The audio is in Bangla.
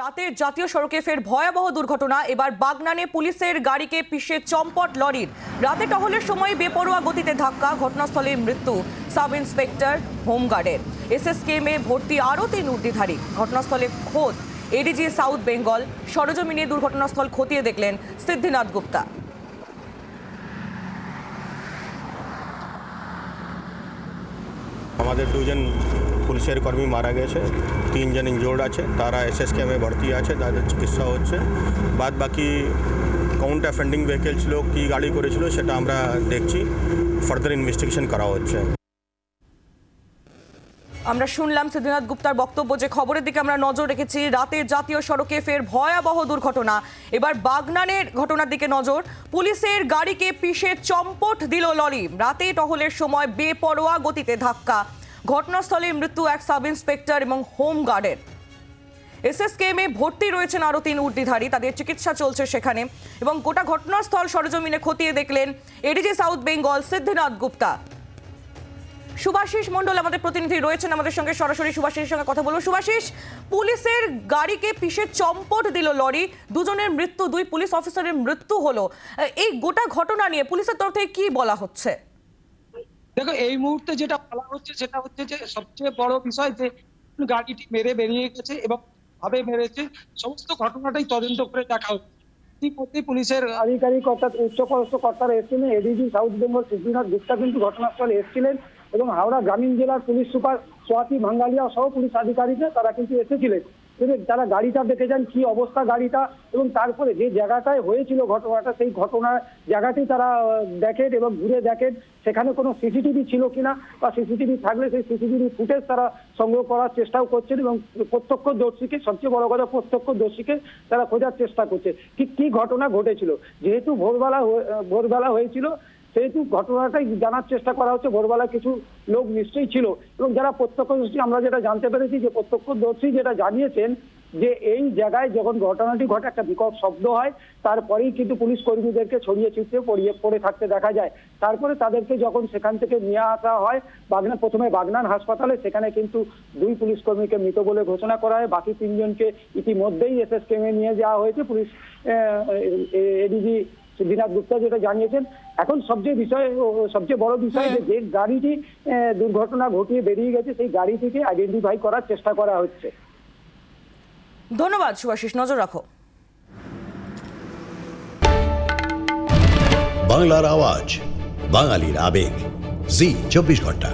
রাতের জাতীয় সড়কে ফের ভয়াবহ দুর্ঘটনা। এবার বাগনানে পুলিশের গাড়িকে পিষে চম্পট লরির। রাতে টহলের সময় বেপরোয়া গতিতে ধাক্কা, ঘটনাস্থলে মৃত্যু। Sub inspector হোমগার্ডের। এসএসকেএমে ভর্তি আরও তিন উর্দিধারী ঘটনাস্থলে খোদ এডিজি সাউথ বেঙ্গল। সরজমিনে দুর্ঘটনাস্থল খতিয়ে দেখলেন সিদ্ধিনাথ গুপ্তা। আমাদের দুজন পুলিশের কর্মী মারা গেছে, তিনজন ইনজোর্ড আছে, তারা এসএসকেএমে ভর্তি আছে, তাদের চিকিৎসা হচ্ছে। বাদ বাকি কাউন্ট অ্যাফেন্ডিং ভেহিকেল ছিল, কী গাড়ি করেছিল সেটা আমরা দেখছি। ফার্দার ইনভেস্টিগেশন করা হচ্ছে। আমরা শুনলাম সিদ্ধিনাথ গুপ্তার বক্তব্য যে খবরের দিকে আমরা নজর রেখেছি রাতে জাতীয় সড়কে ফের ভয়াবহ দুর্ঘটনা। এবার বাগনানের ঘটনার দিকে নজর। পুলিশের গাড়িকে পিষে চম্পট দিল লরি। রাতে টহলের সময় বেপরোয়া গতিতে ধাক্কা। ঘটনাস্থলে মৃত্যু এক সাব ইন্সপেক্টর এবং হোম গার্ডের। এসএসকেএমে ভর্তি রয়েছেন আরও তিন ঊর্ধ্বধারী তাদের চিকিৎসা চলছে সেখানে এবং গোটা ঘটনাস্থল সরজমিনে খতিয়ে দেখলেন এডিজি সাউথ বেঙ্গল সিদ্ধিনাথ গুপ্তা। সুভাষিস মন্ডল আমাদের প্রতিনিধি রয়েছেন আমাদের সঙ্গে। সরাসরি সুভাষিসের সঙ্গে কথা বলব। সুভাষিস, পুলিশের গাড়িকে পিষে চম্পট দিল লরি। দুজনের মৃত্যু, দুই পুলিশ অফিসারের মৃত্যু হলো। এই গোটা ঘটনা নিয়ে পুলিশের তরফ থেকে কি বলা হচ্ছে? দেখো, এই মুহূর্তে যেটা বলা হচ্ছে, সেটা হচ্ছে যে সবচেয়ে বড় বিষয় যে গাড়িটি মেরে বেরিয়ে গেছে এবং ভাবে মেরেছে। সমস্ত ঘটনাটাই তদন্ত করে দেখা হচ্ছে। ইতিমধ্যে পুলিশের আধিকারিক অর্থাৎ উচ্চপদস্থ কর্তারা এসেছিলেন। এডিজি, সাউথ বেঙ্গল সিদ্ধিনাথ গুপ্তা কিন্তু ঘটনাস্থলে এসেছিলেন। এবং হাওড়া গ্রামীণ জেলার পুলিশ সুপার সোয়াতি ভাঙ্গালিয়া সহ পুলিশ আধিকারিকরা তারা কিন্তু এসেছিলেন। কিন্তু তারা গাড়িটা দেখে যান কি অবস্থা গাড়িটা এবং তারপরে যে জায়গাটায় হয়েছিল ঘটনাটা, সেই ঘটনার জায়গাটি তারা দেখেন এবং ঘুরে দেখেন। সেখানে কোনো সিসিটিভি ছিল কিনা বা সিসিটিভি থাকলে সেই সিসিটিভি ফুটেজ তারা সংগ্রহ করার চেষ্টাও করছেন এবং প্রত্যক্ষদর্শীকে, সবচেয়ে বড় কথা প্রত্যক্ষদর্শীকে তারা খোঁজার চেষ্টা করছে। কি কি ঘটনা ঘটেছিল? যেহেতু ভোরবেলা ভোরবেলা হয়েছিল সেহেতু ঘটনাটাই জানার চেষ্টা করা হচ্ছে ভোরবেলা কিছু লোক নিশ্চয়ই ছিল এবং যারা প্রত্যক্ষদর্শী আমরা যেটা জানতে পেরেছি যে প্রত্যক্ষদর্শী যেটা জানিয়েছেন যে এই জায়গায় যখন ঘটনাটি ঘটে একটা বিকট শব্দ হয় তারপরেই কিন্তু পুলিশ কর্মীদেরকে ছড়িয়ে ছিটিয়ে পড়িয়ে পড়ে থাকতে দেখা যায় তারপরে তাদেরকে যখন সেখান থেকে নিয়ে আসা হয় বাগনা প্রথমে বাগনান হাসপাতালে সেখানে কিন্তু দুই পুলিশ কর্মীকে মৃত বলে ঘোষণা করা হয় বাকি তিনজনকে ইতিমধ্যেই এসএসকেমে নিয়ে যাওয়া হয়েছে পুলিশ এডিজি সিদ্ধিনাথ গুপ্তা যেটা জানিয়েছেন এখন সবচেয়ে বিষয় সবচেয়ে বড় বিষয় যে যে গাড়িটি দুর্ঘটনা ঘটিয়ে বেরিয়ে গেছে সেই গাড়িটিকে আইডেন্টিফাই করার চেষ্টা করা হচ্ছে। ধন্যবাদ সুভাষিস নজর রাখো। বাংলার আওয়াজ বাঙালির আবেগ। জি চব্বিশ ঘণ্টা।